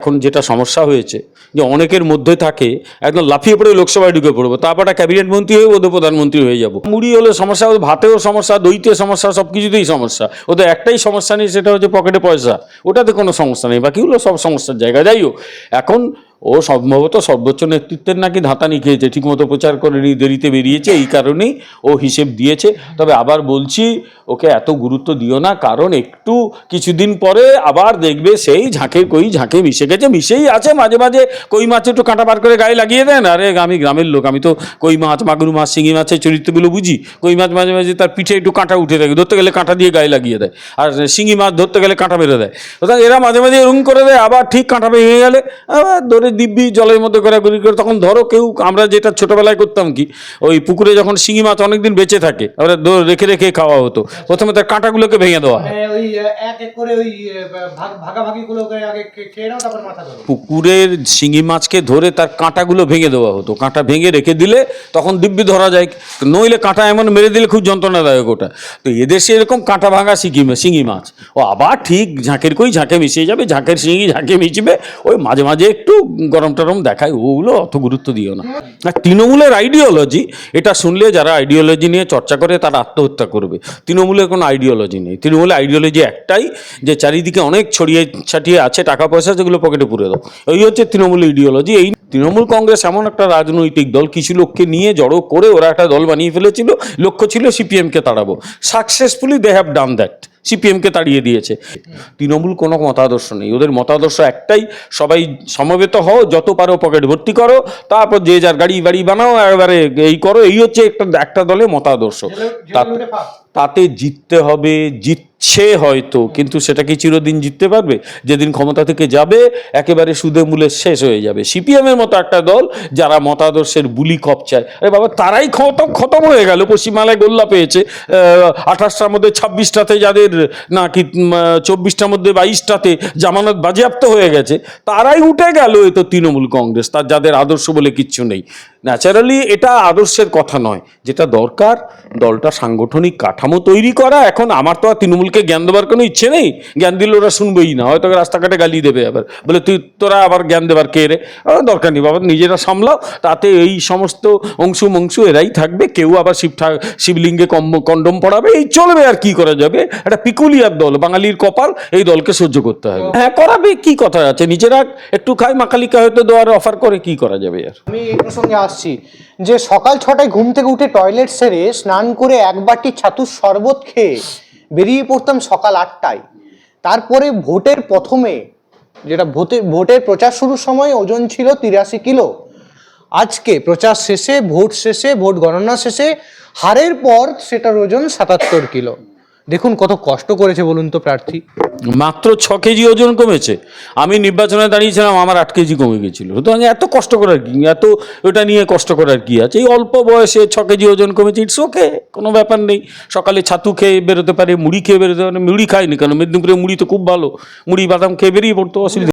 এখন যেটা সমস্যা হয়েছে, যে অনেকের মধ্যে থাকে, একদম লাফিয়ে পড়ে লোকসভায় ঢুকে পড়ব তারপর ক্যাবিনেট মন্ত্রী হয়ে ওদের প্রধানমন্ত্রী হয়ে যাব। মুড়ি হলে সমস্যা, ওদের ভাতেও সমস্যা, দইতে সমস্যা, সব কিছুতেই সমস্যা। ওদের একটাই সমস্যা নেই, সেটা হচ্ছে পকেটে পয়সা। ওটাতে কোনো সমস্যা নেই, বাকিগুলো সব সমস্যার জায়গা। যাই হোক, এখন ও সম্ভবত সর্বোচ্চ নেতৃত্বের নাকি ধাতানি খেয়েছে ঠিকমতো প্রচার করেনি, দেরিতে বেরিয়েছে, এই কারণেই ও হিসেব দিয়েছে। তবে আবার বলছি, ওকে এত গুরুত্ব দিও না, কারণ একটু কিছুদিন পরে আবার দেখবে সেই ঝাঁকে কই ঝাঁকে মিশে গেছে, মিশেই আছে মাঝে মাঝে। কই মাছ একটু কাঁটা বার করে গায়ে লাগিয়ে দেন? আরে আমি গ্রামের লোক, আমি তো কই মাছ, মাগুর মাছ, শিঙি মাছের চরিত্রগুলো বুঝি। কই মাছ মাঝে মাঝে তার পিঠে একটু কাঁটা উঠে থাকে, ধরতে গেলে কাঁটা দিয়ে গায়ে লাগিয়ে দেয়। আর শিঙি মাছ ধরতে গেলে কাঁটা মেরে দেয়। অর্থাৎ এরা মাঝে মাঝে এরকম করে দেয়, আবার ঠিক কাঁটা ভেঙে গেলে, আবার ধরে দিব্যি জলের মধ্যে ঘোরাঘুরি করে তখন ধরো কেউ আমরা যেটা ছোটোবেলায় করতাম কি ওই পুকুরে যখন শিঙি মাছ অনেকদিন বেঁচে থাকে আমরা রেখে রেখে খাওয়া হতো। প্রথমে তার কাঁটাগুলোকে ভেঙে দেওয়া হয়। পুকুরের শিঙি মাছকে ধরে তার কাঁটাগুলো ভেঙে দেওয়া হতো। কাঁটা ভেঙে রেখে দিলে তখন দিব্যি ধরা যায়। নইলে কাঁটা এমন মেরে দিলে খুব যন্ত্রণাদায়ক ওটা। তো এদেশে এরকম কাঁটা ভাঙা শিঙি শিঙি মাছ। ও আবার ঠিক ঝাঁকের কই ঝাঁকে মিশিয়ে যাবে ঝাঁকের শিঙি ঝাঁকে মিশবে ওই মাঝে মাঝে একটু গরম টরম দেখায়, ওগুলো অত গুরুত্ব দিও না। আর তৃণমূলের আইডিওলজি এটা শুনলে যারা আইডিওলজি নিয়ে চর্চা করে, তারা আত্মহত্যা করবে। তৃণমূলের কোনো আইডিওলজি নেই। তৃণমূলের আইডিওলজি একটাই, যে চারিদিকে অনেক ছড়িয়ে ছাটিয়ে আছে টাকা পয়সা যেগুলো পকেটে পুরে দাও। এই হচ্ছে তৃণমূল ইডিওলজি এই তৃণমূল কংগ্রেস এমন একটা রাজনৈতিক দল, কিছু লোককে নিয়ে জড়ো করে ওরা একটা দল বানিয়ে ফেলেছিল, লক্ষ্য ছিল সিপিএমকে তাড়াবো। Successfully they have done that সিপিএমকে তাড়িয়ে দিয়েছে। তৃণমূল কোনো মতাদর্শ নেই। ওদের মতাদর্শ একটাই সবাই সমবেত হও যত পারো পকেট ভর্তি করো তারপর যে যার গাড়ি বাড়ি বানাও এবারে এই করো এই হচ্ছে একটা একটা দলে মতাদর্শ। তাতে জিততে হবে, জিতছে হয়তো, কিন্তু সেটা কি চিরদিন জিততে পারবে? যেদিন ক্ষমতা থেকে যাবে, একেবারে সুদে মূলে শেষ হয়ে যাবে। সিপিএমের মতো একটা দল যারা মতাদর্শের বুলি কপচায় আরে বাবা, তারাই খতম খতম হয়ে গেল। পশ্চিমবাংলায় গোল্লা পেয়েছে। আঠাশটার মধ্যে ছাব্বিশটাতে যাদের না কি চব্বিশটার মধ্যে বাইশটাতে জামানত বাজেয়াপ্ত হয়ে গেছে, তারাই উঠে গেল এ তো তৃণমূল কংগ্রেস, তার যাদের আদর্শ বলে কিচ্ছু নেই। ন্যাচারালি এটা আদর্শের কথা নয়। যেটা দরকার, দলটা সাংগঠনিক কাঠামো তৈরি করা। এখন আমার তো আর তৃণমূলকে জ্ঞান দেওয়ার কোনো ইচ্ছে নেই। জ্ঞান দিলে ওরা শুনবেই না। হয়তো রাস্তাঘাটে গালি দেবে আবার। বলে, তুই, তোরা আবার জ্ঞান দেবার কে রে? দরকার নেই। বাবা, নিজেরা সামলাও। তাতে এই সমস্ত অংশু মংশু এরাই থাকবে। কেউ আবার শিব শিবলিঙ্গে কম কন্ডম পড়াবে। এই চলবে আর কি করা যাবে? একটা পিকুলিয়ার দল, বাঙালির কপাল, এই দলকে সহ্য করতে হবে। হ্যাঁ করাবে। কি কথা আছে? নিজেরা একটু খায় মাকালিকা হয়তো দেওয়ার অফার করে, কি করা যাবে আর? আমি প্রসঙ্গে আসছি। যে সকাল ছটায় ঘুম থেকে উঠে টয়লেট সেরে স্নান করে এক বাটি ছাতুর শরবত খেয়ে বেরিয়ে পড়তাম সকাল আটটায়। তারপরে ভোটের প্রথমে, যেটা ভোটে, ভোটের প্রচার শুরুর সময় ওজন ছিল তিরাশি কিলো। আজকে প্রচার শেষে, ভোট শেষে, ভোট গণনা শেষে, হারের পর সেটার ওজন সাতাত্তর কিলো। দেখুন কত কষ্ট করেছে বলুন তো প্রার্থী। মাত্র ছ কেজি ওজন কমেছে। আমি নির্বাচনে দাঁড়িয়েছিলাম, আমার আট কেজি কমে গেছিল। সুতরাং এত কষ্ট করার কি? এত ওটা নিয়ে কষ্ট করার কি আছে? এই অল্প বয়সে ছ কেজি ওজন কমেছে, ইটস ওকে, কোনো ব্যাপার নেই। সকালে ছাতু খেয়ে বেরোতে পারে, মুড়ি খেয়ে বেরোতে পারে, মুড়ি খায়নি কেন? মেদিনীপুরে মুড়ি তো খুব ভালো, মুড়ি বাদাম খেয়ে বেরিয়ে পড়তো, অসুবিধা